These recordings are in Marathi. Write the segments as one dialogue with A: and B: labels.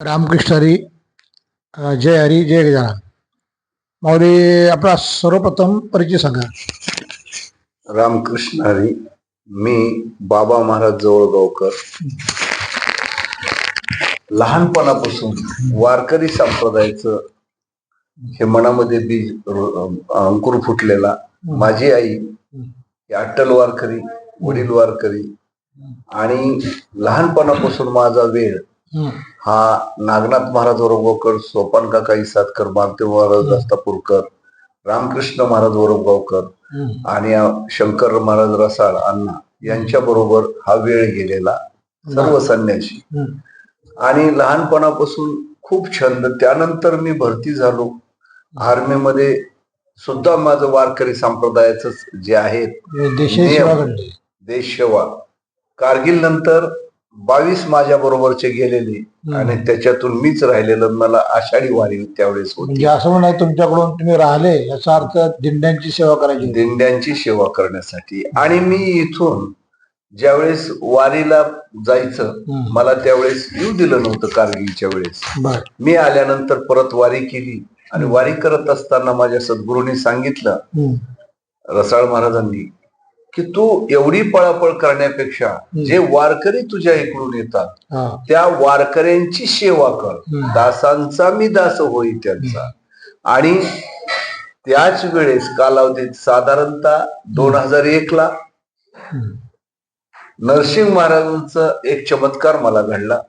A: रामकृष्ण हरी जय हरी जय गजानन. माऊली आपला सर्वप्रथम परिचय सांगा.
B: रामकृष्ण हरी मी बाबा महाराज जवळगावकर. लहानपणापासून वारकरी संप्रदायाचं हे मनामध्ये बीज अंकुर फुटलेला. माझी आई अट्टल वारकरी वडील वारकरी. आणि लहानपणापासून माझा वेळ
A: हं,
B: नागनाथ महाराज वरगावकर सोपान काका इसादकर मालदेव महाराज दस्तापूरकर रामकृष्ण महाराज वरगावकर
A: हं,
B: आणि शंकर महाराज रसाळ अण्णा यांच्या बरोबर हा वेळ गेलेला सर्व संन्यासी
A: हं,
B: आणि लहानपणापासून खूप छंद त्यानंतर मी भरती झालो. आर्मीमध्ये सुद्धा माझं वारकरी संप्रदायाच जे
A: हे घडली
B: देश सेवा कारगिल नंतर बावीस माझ्या बरोबरचे गेलेले आणि त्याच्यातून मीच राहिलेलं. मला आषाढी वारी त्यावेळेस होती.
A: म्हणजे असं म्हणा तुमच्याकडून तुम्ही राहिले याचा अर्थ दिंड्यांची सेवा करायची.
B: दिंड्यांची सेवा करण्यासाठी. आणि मी इथून ज्यावेळेस वारीला जायचं मला त्यावेळेस येऊ दिलं नव्हतं कारगिलच्या वेळेस. मी आल्यानंतर परत वारी केली. आणि वारी करत असताना माझ्या सद्गुरूंनी सांगितलं रसाळ महाराजांनी की तू एवढी पळापळ करण्यापेक्षा जे वारकरी तुझ्या इकडून येतात त्या वारकऱ्यांची सेवा कर. दासांचा मी दास होई त्यांचा. आणि त्याच वेळेस कालावधीत साधारणतः दोन हजार एक ला नरसिंह महाराजांचा एक चमत्कार मला घडला.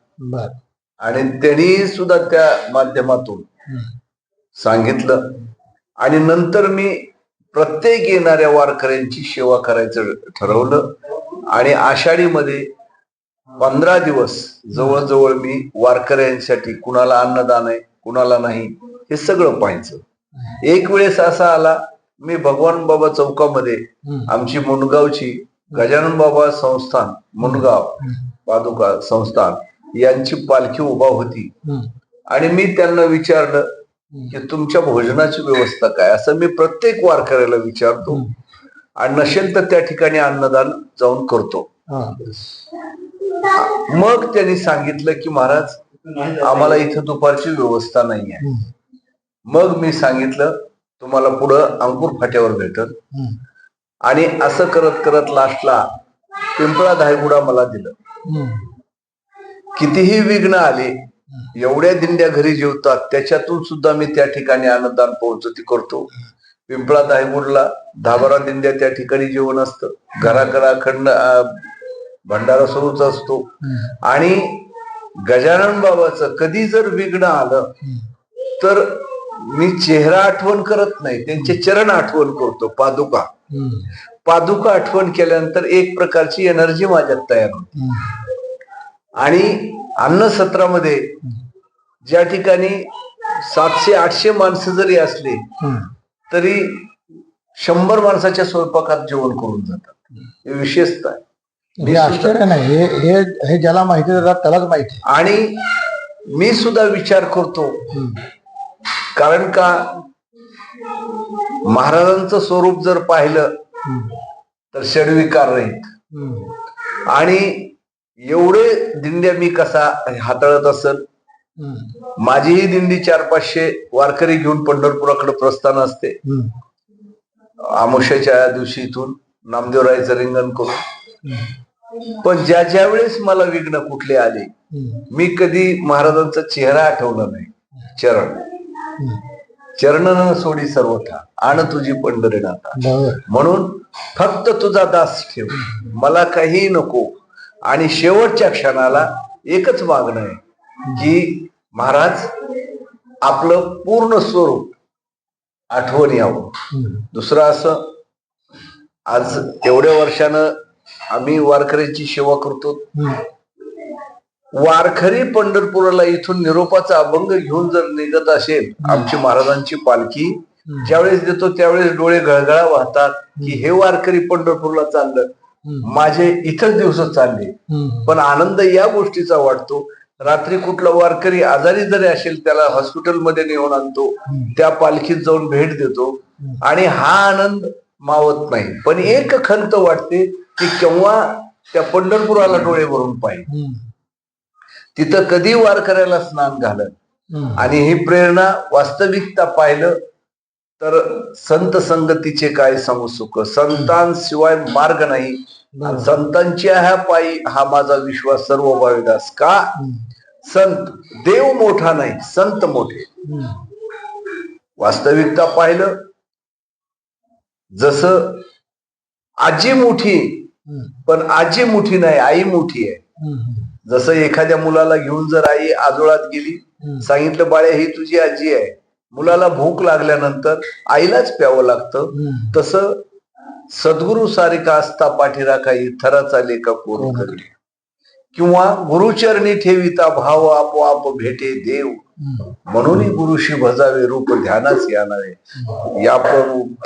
B: आणि त्यांनी सुद्धा त्या माध्यमातून सांगितलं. आणि नंतर मी प्रत्येक येणाऱ्या वारकऱ्यांची सेवा करायचं ठरवलं. आणि आषाढीमध्ये पंधरा दिवस जवळजवळ मी वारकऱ्यांसाठी कुणाला अन्नदान आहे कुणाला नाही हे सगळं पाहायचं. एक वेळेस असा आला मी भगवान बाबा चौकामध्ये आमची मुंडगावची गजानन बाबा संस्थान मुंडगाव
A: हं,
B: पादुका संस्थान यांची पालखी उभा होती. आणि मी त्यांना विचारलं की तुमच्या भोजनाची व्यवस्था काय? असं मी प्रत्येक वारकऱ्याला विचारतो. आणि नसेल तर त्या ठिकाणी अन्नदान जाऊन करतो. मग त्यांनी सांगितलं की महाराज आम्हाला इथं दुपारची व्यवस्था नाही आहे मग मी सांगितलं तुम्हाला पुढं अंकुर फाट्यावर भेटल. आणि असं करत करत लास्टला पिंपळा धायगुडा मला दिलं. कितीही विघ्न आले एवढ्या दिंड्या घरी जेवतात त्याच्यातून सुद्धा मी त्या ठिकाणी अन्नदान पोहोचती करतो. पिंपळा दायगुडला दहा बारा दिंड्या त्या ठिकाणी जेवण असतं. घराघराखंड अं, भंडारा सुरूच असतो. आणि गजानन बाबाचं कधी जर विघ्न आलं तर मी चेहरा आठवण करत नाही. त्यांचे चरण आठवण करतो पादुका. पादुका आठवण केल्यानंतर एक प्रकारची एनर्जी माझ्यात तयार होते. आणि अन्न सत्रामध्ये ज्या ठिकाणी सातशे आठशे माणसं जरी असले. तरी शंभर माणसाच्या स्वयंपाकात जेवण करून जातात. हे विशेषतः आहे.
A: हे आश्चर्य नाही. हे हे ज्याला माहिती देतात त्यालाच माहिती
B: आणि मी सुद्धा विचार करतो कारण का महाराजांचं स्वरूप जर पाहिलं तर षडविकार रहित आणि एवढे दिंड्या मी कसा हाताळत असेल?
A: हं,
B: माझीही दिंडी चार पाचशे वारकरी घेऊन पंढरपुराकडे प्रस्थान असते.
A: हं,
B: आमुष्याच्या दिवशी इथून नामदेवरायचं रिंगण करून.
A: हं,
B: पण ज्या ज्या वेळेस मला विघ्न कुठले आले
A: हं,
B: मी कधी महाराजांचा चेहरा आठवला नाही. चरण.
A: हं.
B: चरणन सोडी सर्वथा. आण तुझी पंढरीनाथा. म्हणून फक्त तुझा दास ठेव. मला काही नको. आणि शेवटच्या क्षणाला एकच मागणं आहे की महाराज आपलं पूर्ण स्वरूप आठवण यावं. दुसरं असं आज एवढ्या वर्षानं आम्ही वारकऱ्यांची सेवा करतो. वारकरी पंढरपूरला इथून निरोपाचा अभंग घेऊन जर निघत असेल आमची महाराजांची पालखी ज्यावेळेस देतो त्यावेळेस डोळे गळगळा वाहतात की हे वारकरी पंढरपूरला चाललं. माझे इथंच दिवस चालले. पण आनंद या गोष्टीचा वाटतो रात्री कुठला वारकरी आजारी जरी असेल त्याला हॉस्पिटलमध्ये नेऊन आणतो. त्या पालखीत जाऊन भेट देतो. आणि हा आनंद मावत नाही. पण एक खंत वाटते की केव्हा त्या पंढरपुराला डोळे भरून पाहिजे.
A: हं.
B: तिथं कधी वारकऱ्याला स्नान घालत. आणि ही प्रेरणा वास्तविकता पाहिलं तर संत संगतीचे काय सांगू सुख? संतांशिवाय मार्ग नाही. संतांच्या ह्या पायी हा माझा विश्वास सर्व भाविदास का. संत देव मोठा नाही संत मोठे. वास्तविकता पाहिलं जसं आजी मोठी. पण आजी मोठी नाही आई मोठी आहे. जसं एखाद्या मुलाला घेऊन जर आई आजोळात गेली. सांगितलं बाळे ही तुझी आजी आहे मुलाला भूक लागल्यानंतर आईलाच प्यावं लागतं. तसं सद्गुरु सारिका असता पाठीराखा थराचा लेखा कोण किंवा गुरुचरणी ठेविता भाव आपोआप भेटे देव. म्हणून गुरुशी भजावे रूप ध्यानाच यानावे या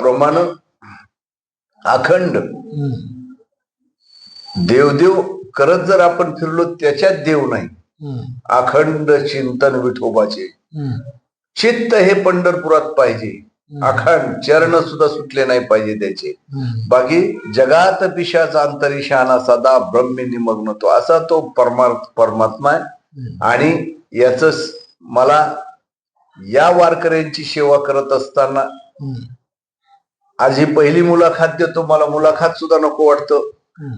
B: प्रमाणे अखंड. देवदेव करत जर आपण फिरलो त्याच्यात देव नाही. अखंड चिंतन विठोबाचे. चित्त हे पंढरपुरात पाहिजे. अखंड चरण सुद्धा सुटले नाही पाहिजे त्याचे. बाकी जगात पिशाचा अंतरिशाना सदा ब्रह्मी निमग्न तो असा तो परमार्थ परमात्मा आहे. आणि याच मला या वारकऱ्यांची सेवा करत असताना. आज ही पहिली मुलाखत देतो. मला मुलाखत सुद्धा नको वाटतं.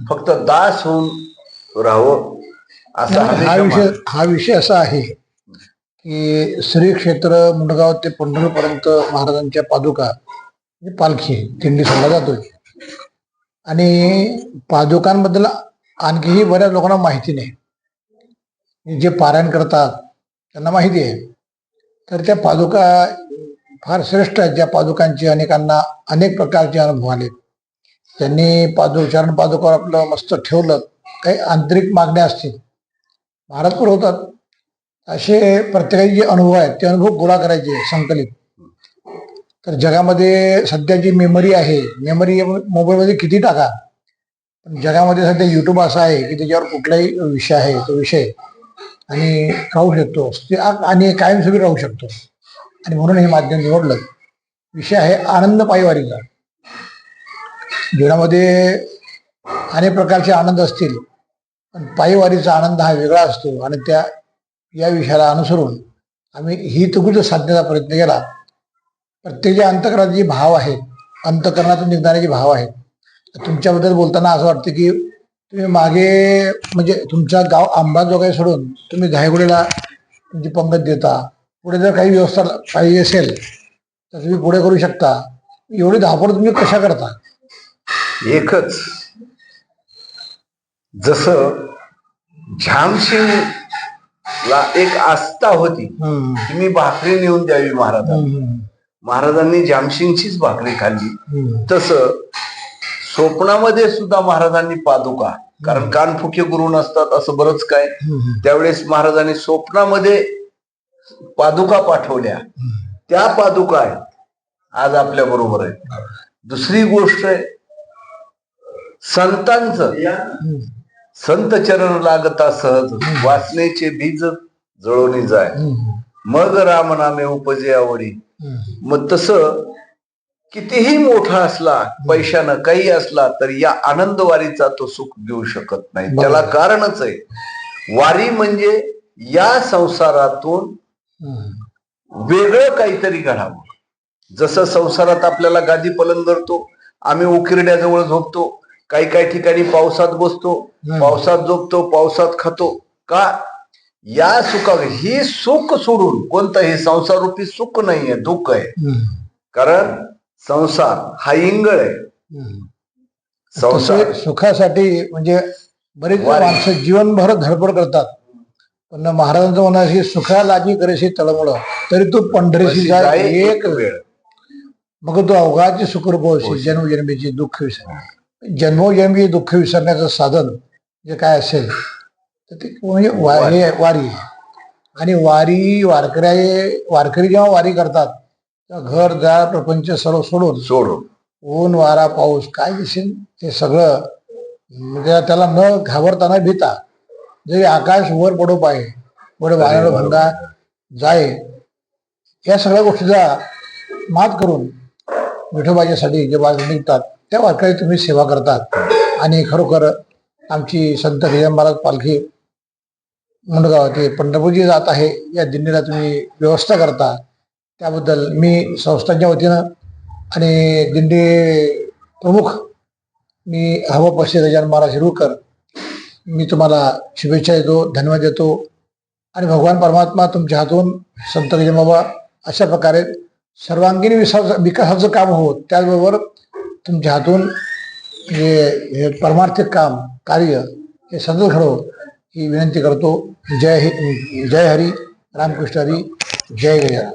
B: फक्त दास होऊन राहावं. असा
A: हा विषय हा विषय असा आहे. की श्री क्षेत्र मुंडगाव ते पंढरपर्यंत महाराजांच्या पादुका म्हणजे पालखी दिंडी सोडला जातोय. आणि पादुकांबद्दल आणखीही बऱ्याच लोकांना माहिती नाही. जे पारायण करतात त्यांना माहिती आहे. तर त्या पादुका फार श्रेष्ठ आहेत. ज्या पादुकांचे अनेकांना अनेक प्रकारचे अनुभव आले. त्यांनी पादु चरण पादुकावर आपलं मस्त ठेवलं. काही आंतरिक मागण्या असतील. महाराज पुरवतात असे प्रत्येकाचे जे अनुभव आहेत ते अनुभव गोळा करायचे संकलित. तर जगामध्ये सध्या जी मेमरी आहे मेमरी मोबाईलमध्ये किती टाका? पण जगामध्ये सध्या युट्यूब असा आहे की त्याच्यावर कुठलाही विषय आहे तो विषय आणि राहू शकतो. ते आणि कायमस्वरूपी राहू शकतो. आणि म्हणून हे माध्यम निवडलं. विषय आहे आनंद पायवारीचा. जीवनामध्ये अनेक प्रकारचे आनंद असतील पण पायीवारीचा आनंद हा वेगळा असतो आणि त्या या विषयाला अनुसरून आम्ही ही तुकुट साधण्याचा प्रयत्न केला. प्रत्येक अंतकरणात जे भाव आहेत अंतकरणातून निघणारे जे भाव आहेत. तुमच्याबद्दल बोलताना असं वाटतं की तुम्ही मागे म्हणजे तुमचा गाव आंबाजोगाई सोडून तुम्ही घायगुडीला तुमची पंगत देता पुढे जर काही व्यवस्था पाहिजे असेल तर तुम्ही पुढे करू शकता. एवढी धावपळ तुम्ही कशा करता?
B: एकच जस ला एक आस्था होती. की मी भाकरी नेऊन द्यावी महाराजांना. महाराजांनी जामशिंगचीच भाकरी खाल्ली. तस स्वप्नामध्ये सुद्धा महाराजांनी पादुका कारण कानफुके गुरु नसतात असं बरंच काय. त्यावेळेस महाराजांनी स्वप्नामध्ये पादुका पाठवल्या त्या पादुका आहेत आज आपल्या बरोबर आहेत दुसरी गोष्ट आहे संतांचं. संत चरण लागता सहज वाचनेचे बीज जळवणी जाय. मग राम नामे उपजे आवडी. मग तसं कितीही मोठा असला पैशानं काही असला तर या आनंदवारीचा तो सुख घेऊ शकत नाही. त्याला कारणच आहे वारी म्हणजे या संसारातून. वेगळं काहीतरी घडावं जसं संसारात आपल्याला गादी पलंग करतो आम्ही उकिरड्याजवळ झोपतो काही काही ठिकाणी पावसात बसतो. पावसात झोपतो पावसात खातो का या सुखा ही सुख सोडून कोणतं हे संसारूपी सुख नाहीये दुःख आहे. कारण संसार हा इंगळ आहे. संसार
A: सुखासाठी म्हणजे बरेच. माणसं जीवनभर धडपड करतात पण महाराजांचं की सुखालाजी करेशी तळमळ तरी तू पंढरीशी एक
B: वेळ
A: मग तू अवघाची सुखरूप जन्मजन्मीची दुःख विसर जन्मोजन्मी दुःख विसरण्याचं साधन जे काय असेल तर ते म्हणजे वा- हे वारी. आणि वारी वारकऱ्या वारकरी जेव्हा वारी करतात तेव्हा घर दार प्रपंच सर्व सोडून
B: सोडून.
A: ऊन वारा पाऊस काय दिसेल ते सगळं म्हणजे त्याला न घाबरता न भीता. जरी आकाश वर पडो पाय पुढे वादळ भंगा जाय या सगळ्या गोष्टीचा मात करून विठोबाच्यासाठी जे वाद निघतात त्या वारकरी तुम्ही सेवा करतात. आणि खरोखर आमची संत गजानन महाराज पालखी मुंडगाव ते पंढरपूरची जात आहे या दिंडीला तुम्ही व्यवस्था करता. त्याबद्दल मी संस्थांच्या वतीनं आणि दिंडी प्रमुख मी हवा पश्चिम गजान महाराज हिरुकर मी तुम्हाला शुभेच्छा देतो धन्यवाद देतो. आणि भगवान परमात्मा तुमच्या हातून संत गजान बाबा अशा प्रकारे सर्वांगीण विकास विकासाचं काम हो त्याचबरोबर तुमच्या हातून जे हे परमार्थिक काम कार्य हे सतत घडो ही विनंती करतो। जय हे जय हरी रामकृष्ण हरी जय गजानन